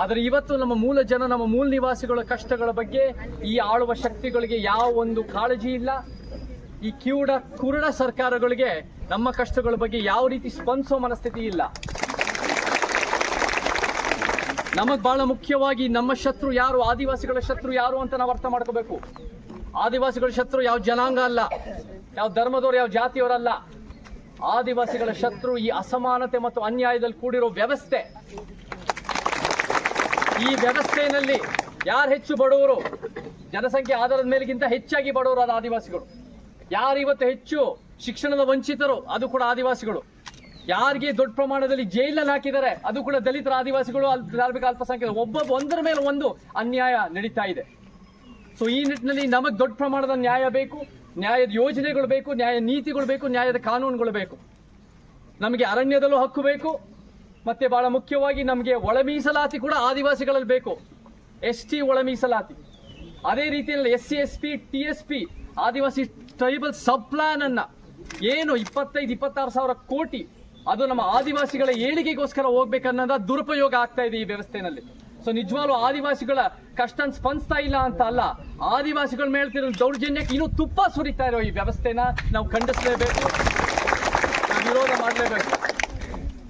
ಆದರೆ ಇವತ್ತು ನಮ್ಮ ಮೂಲ ಜನ, ನಮ್ಮ ಮೂಲ ನಿವಾಸಿಗಳ ಕಷ್ಟಗಳ ಬಗ್ಗೆ ಈ ಆಳುವ ಶಕ್ತಿಗಳಿಗೆ ಯಾವ ಒಂದು ಕಾಳಜಿ ಇಲ್ಲ. ಈ ಕಿವುಡ ಕುರುಡ ಸರ್ಕಾರಗಳಿಗೆ ನಮ್ಮ ಕಷ್ಟಗಳ ಬಗ್ಗೆ ಯಾವ ರೀತಿ ಸ್ಪಂದಿಸೋ ಮನಸ್ಥಿತಿ ಇಲ್ಲ. ನಮಗ್ ಬಹಳ ಮುಖ್ಯವಾಗಿ ನಮ್ಮ ಶತ್ರು ಯಾರು? ಆದಿವಾಸಿಗಳ ಶತ್ರು ಯಾರು ಅಂತ ನಾವು ಅರ್ಥ ಮಾಡ್ಕೋಬೇಕು. ಆದಿವಾಸಿಗಳ ಶತ್ರು ಯಾವ ಜನಾಂಗ ಅಲ್ಲ, ಯಾವ ಧರ್ಮದವರು, ಯಾವ ಜಾತಿಯವರಲ್ಲ. ಆದಿವಾಸಿಗಳ ಶತ್ರು ಈ ಅಸಮಾನತೆ ಮತ್ತು ಅನ್ಯಾಯದಲ್ಲಿ ಕೂಡಿರೋ ವ್ಯವಸ್ಥೆ. ಈ ವ್ಯವಸ್ಥೆಯಲ್ಲಿ ಯಾರು ಹೆಚ್ಚು ಬಡವರು? ಜನಸಂಖ್ಯೆ ಆಧಾರದ ಮೇಲೆಗಿಂತ ಹೆಚ್ಚಾಗಿ ಬಡವರು ಅದು ಆದಿವಾಸಿಗಳು. ಯಾರು ಇವತ್ತು ಹೆಚ್ಚು ಶಿಕ್ಷಣದ ವಂಚಿತರು? ಅದು ಕೂಡ ಆದಿವಾಸಿಗಳು. ಯಾರಿಗೆ ದೊಡ್ಡ ಪ್ರಮಾಣದಲ್ಲಿ ಜೈಲಲ್ಲಿ ಹಾಕಿದ್ದಾರೆ? ಅದು ಕೂಡ ದಲಿತರ ಆದಿವಾಸಿಗಳು ಧಾರ್ಮಿಕ ಅಲ್ಪಸಂಖ್ಯಾತ. ಒಬ್ಬೊಬ್ಬ ಒಂದರ ಮೇಲೆ ಒಂದು ಅನ್ಯಾಯ ನಡೀತಾ ಇದೆ. ಸೊ ಈ ನಿಟ್ಟಿನಲ್ಲಿ ನಮಗೆ ದೊಡ್ಡ ಪ್ರಮಾಣದ ನ್ಯಾಯ ಬೇಕು, ನ್ಯಾಯದ ಯೋಜನೆಗಳು ಬೇಕು, ನ್ಯಾಯ ನೀತಿಗಳು ಬೇಕು, ನ್ಯಾಯದ ಕಾನೂನುಗಳು ಬೇಕು. ನಮಗೆ ಅರಣ್ಯದಲ್ಲೂ ಹಕ್ಕು ಬೇಕು, ಮತ್ತೆ ಬಹಳ ಮುಖ್ಯವಾಗಿ ನಮಗೆ ಒಳ ಮೀಸಲಾತಿ ಕೂಡ ಆದಿವಾಸಿಗಳಲ್ಲಿ ಬೇಕು. ಎಸ್ ಟಿ ಒಳ ಮೀಸಲಾತಿ ಅದೇ ರೀತಿಯಲ್ಲಿ S C, S P, T S P, Adivasi tribal sub plan ಅನ್ನ ಏನು ಇಪ್ಪತ್ತೈದು, ಇಪ್ಪತ್ತಾರು ಸಾವಿರ ಕೋಟಿ ಅದು ನಮ್ಮ ಆದಿವಾಸಿಗಳ ಏಳಿಗೆಗೋಸ್ಕರ ಹೋಗ್ಬೇಕನ್ನೋದ ದುರುಪಯೋಗ ಆಗ್ತಾ ಇದೆ ಈ ವ್ಯವಸ್ಥೆನಲ್ಲಿ. ಸೊ ನಿಜವಾಗ್ಲೂ ಆದಿವಾಸಿಗಳ ಕಷ್ಟ ಸ್ಪಂದಿಸ್ತಾ ಇಲ್ಲ ಅಂತ ಅಲ್ಲ, ಆದಿವಾಸಿಗಳ ಮೇಲೆ ದೌರ್ಜನ್ಯಕ್ಕೆ ಇನ್ನೂ ತುಪ್ಪ ಸುರಿತಾ ಇರೋ ಈ ವ್ಯವಸ್ಥೆನ ನಾವು ಖಂಡಿಸಲೇಬೇಕು. ವಿರೋಧ ಮಾಡಲೇಬೇಕು.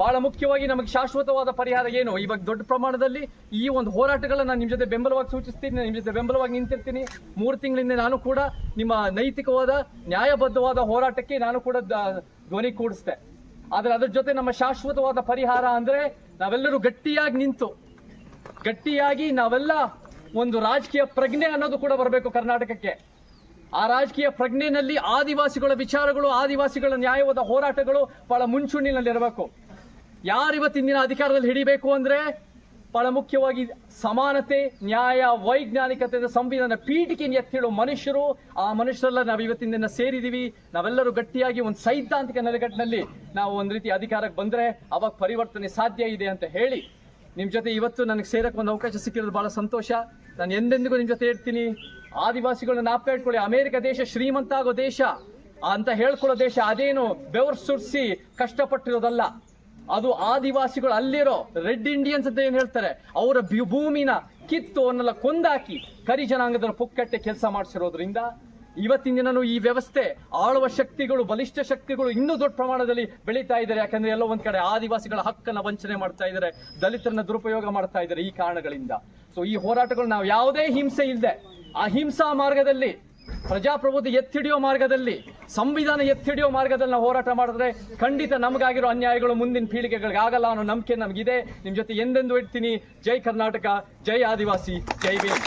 ಬಹಳ ಮುಖ್ಯವಾಗಿ ನಮಗೆ ಶಾಶ್ವತವಾದ ಪರಿಹಾರ ಏನು? ಇವಾಗ ದೊಡ್ಡ ಪ್ರಮಾಣದಲ್ಲಿ ಈ ಒಂದು ಹೋರಾಟಗಳನ್ನ ನಾನು ನಿಮ್ಮ ಜೊತೆ ಬೆಂಬಲವಾಗಿ ಸೂಚಿಸ್ತೀನಿ ನಿಮ್ಮ ಜೊತೆ ಬೆಂಬಲವಾಗಿ ನಿಂತಿರ್ತೀನಿ. ಮೂರು ತಿಂಗಳಿಂದ ನಾನು ಕೂಡ ನಿಮ್ಮ ನೈತಿಕವಾದ, ನ್ಯಾಯಬದ್ಧವಾದ ಹೋರಾಟಕ್ಕೆ ನಾನು ಕೂಡ ಧ್ವನಿ ಕೂಡಿಸ್ದೆ ಆದ್ರೆ ಅದ್ರ ಜೊತೆ ನಮ್ಮ ಶಾಶ್ವತವಾದ ಪರಿಹಾರ ಅಂದ್ರೆ ನಾವೆಲ್ಲರೂ ಗಟ್ಟಿಯಾಗಿ ನಿಂತು, ಗಟ್ಟಿಯಾಗಿ ನಾವೆಲ್ಲ ಒಂದು ರಾಜಕೀಯ ಪ್ರಜ್ಞೆ ಅನ್ನೋದು ಕೂಡ ಬರಬೇಕು ಕರ್ನಾಟಕಕ್ಕೆ. ಆ ರಾಜಕೀಯ ಪ್ರಜ್ಞೆನಲ್ಲಿ ಆದಿವಾಸಿಗಳ ವಿಚಾರಗಳು, ಆದಿವಾಸಿಗಳ ನ್ಯಾಯವಾದ ಹೋರಾಟಗಳು ಬಹಳ ಮುಂಚೂಣಿನಲ್ಲಿರಬೇಕು ಯಾರು ಇವತ್ತಿನ ದಿನ ಅಧಿಕಾರದಲ್ಲಿ ಹಿಡಿಬೇಕು ಅಂದ್ರೆ ಬಹಳ ಮುಖ್ಯವಾಗಿ ಸಮಾನತೆ, ನ್ಯಾಯ ವೈಜ್ಞಾನಿಕತೆ ಸಂವಿಧಾನ ಪೀಠಿಕೆಯನ್ನು ಎತ್ತಿಡೋ ಮನುಷ್ಯರು, ಆ ಮನುಷ್ಯರೆಲ್ಲ ನಾವು ಇವತ್ತಿನ ದಿನ ಸೇರಿದೀವಿ. ನಾವೆಲ್ಲರೂ ಗಟ್ಟಿಯಾಗಿ ಒಂದು ಸೈದ್ಧಾಂತಿಕ ನೆಲೆಗಟ್ಟಿನಲ್ಲಿ ನಾವು ಒಂದು ರೀತಿ ಅಧಿಕಾರಕ್ಕೆ ಬಂದ್ರೆ ಅವಾಗ ಪರಿವರ್ತನೆ ಸಾಧ್ಯ ಇದೆ ಅಂತ ಹೇಳಿ. ನಿಮ್ಮ ಜೊತೆ ಇವತ್ತು ನನಗೆ ಸೇರಕ್ಕೆ ಒಂದು ಅವಕಾಶ ಸಿಕ್ಕಿರೋದು ಬಹಳ ಸಂತೋಷ. ನಾನು ಎಂದೆಂದಿಗೂ ನಿಮ್ಮ ಜೊತೆ ಇರ್ತೀನಿ. ಆದಿವಾಸಿಗಳನ್ನ ನಾಪ್ಕ ಇಟ್ಕೊಳ್ಳಿ ಅಮೆರಿಕ ದೇಶ ಶ್ರೀಮಂತ ಆಗೋ ದೇಶ ಅಂತ ಹೇಳ್ಕೊಳ್ಳೋ ದೇಶ ಅದೇನು ಬೆವರು ಸುರಿಸಿ ಕಷ್ಟಪಟ್ಟಿರೋದಲ್ಲ. ಅದು ಆದಿವಾಸಿಗಳು ಅಲ್ಲಿರೋ ರೆಡ್ ಇಂಡಿಯನ್ಸ್ ಅಂತ ಏನ್ ಹೇಳ್ತಾರೆ? ಅವರ ಭೂಮಿನ ಕಿತ್ತು ಅವನ್ನೆಲ್ಲ ಕೊಂದಾಕಿ ಕರಿ ಜನಾಂಗದ ಪುಕ್ಕಟ್ಟೆ ಕೆಲಸ ಮಾಡಿಸಿರೋದ್ರಿಂದ ಇವತ್ತಿನ ದಿನನೂ ಈ ವ್ಯವಸ್ಥೆ ಆಳುವ ಶಕ್ತಿಗಳು, ಬಲಿಷ್ಠ ಶಕ್ತಿಗಳು ಇನ್ನೂ ದೊಡ್ಡ ಪ್ರಮಾಣದಲ್ಲಿ ಬೆಳೀತಾ ಇದ್ದಾರೆ. ಯಾಕಂದ್ರೆ ಎಲ್ಲೋ ಒಂದ್ ಕಡೆ ಆದಿವಾಸಿಗಳ ಹಕ್ಕನ್ನ ವಂಚನೆ ಮಾಡ್ತಾ ಇದ್ದಾರೆ, ದಲಿತರನ್ನ ದುರುಪಯೋಗ ಮಾಡ್ತಾ ಇದ್ದಾರೆ ಈ ಕಾರಣಗಳಿಂದ. ಸೊ ಈ ಹೋರಾಟಗಳು ನಾವು ಯಾವುದೇ ಹಿಂಸೆ ಇಲ್ಲದೆ ಅಹಿಂಸಾ ಮಾರ್ಗದಲ್ಲಿ ಪ್ರಜಾಪ್ರಭುತ್ವ ಎತ್ತಿಡಿಯೋ ಮಾರ್ಗದಲ್ಲಿ, ಸಂವಿಧಾನ ಎತ್ತಿಡಿಯೋ ಮಾರ್ಗದಲ್ಲಿ ನಾವು ಹೋರಾಟ ಮಾಡಿದ್ರೆ ಖಂಡಿತ ನಮಗಾಗಿರೋ ಅನ್ಯಾಯಗಳು ಮುಂದಿನ ಪೀಳಿಗೆಗಳಿಗೆ ಆಗಲ್ಲ ಅನ್ನೋ ನಂಬಿಕೆ ನಮಗಿದೆ. ನಿಮ್ಮ ಜೊತೆ ಎಂದೆಂದು ಇಡ್ತೀನಿ ಜೈ ಕರ್ನಾಟಕ, ಜೈ ಆದಿವಾಸಿ, ಜೈ ಭೀಮ್.